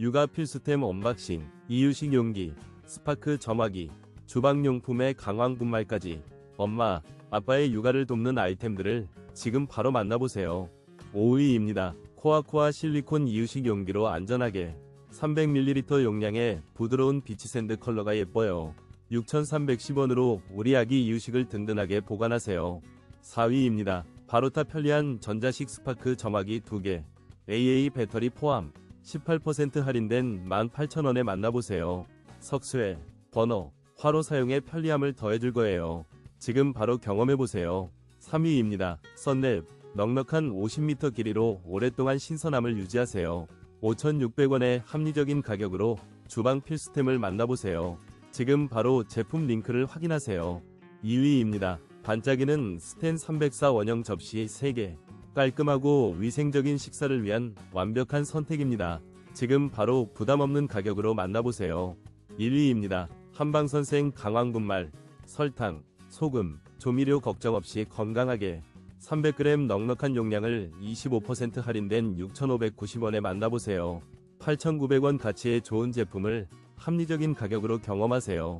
육아 필수템 언박싱, 이유식 용기, 스파크 점화기, 주방용품의 강황 분말까지 엄마, 아빠의 육아를 돕는 아이템들을 지금 바로 만나보세요. 5위입니다. 코아코아 실리콘 이유식 용기로 안전하게 300ml 용량의 부드러운 비치샌드 컬러가 예뻐요. 6,310원으로 우리 아기 이유식을 든든하게 보관하세요. 4위입니다. 바로타 편리한 전자식 스파크 점화기 2개, AA 배터리 포함 18% 할인된 18,000원에 만나보세요. 석쇠, 버너, 화로 사용에 편리함을 더해줄 거예요. 지금 바로 경험해보세요. 3위입니다. 썬랩, 넉넉한 50m 길이로 오랫동안 신선함을 유지하세요. 5,600원의 합리적인 가격으로 주방 필수템을 만나보세요. 지금 바로 제품 링크를 확인하세요. 2위입니다. 반짝이는 스텐 304 원형 접시 3개. 깔끔하고 위생적인 식사를 위한 완벽한 선택입니다. 지금 바로 부담 없는 가격으로 만나보세요. 1위입니다. 한방선생 강황분말, 설탕, 소금, 조미료 걱정 없이 건강하게 300g 넉넉한 용량을 25% 할인된 6,590원에 만나보세요. 8,900원 가치의 좋은 제품을 합리적인 가격으로 경험하세요.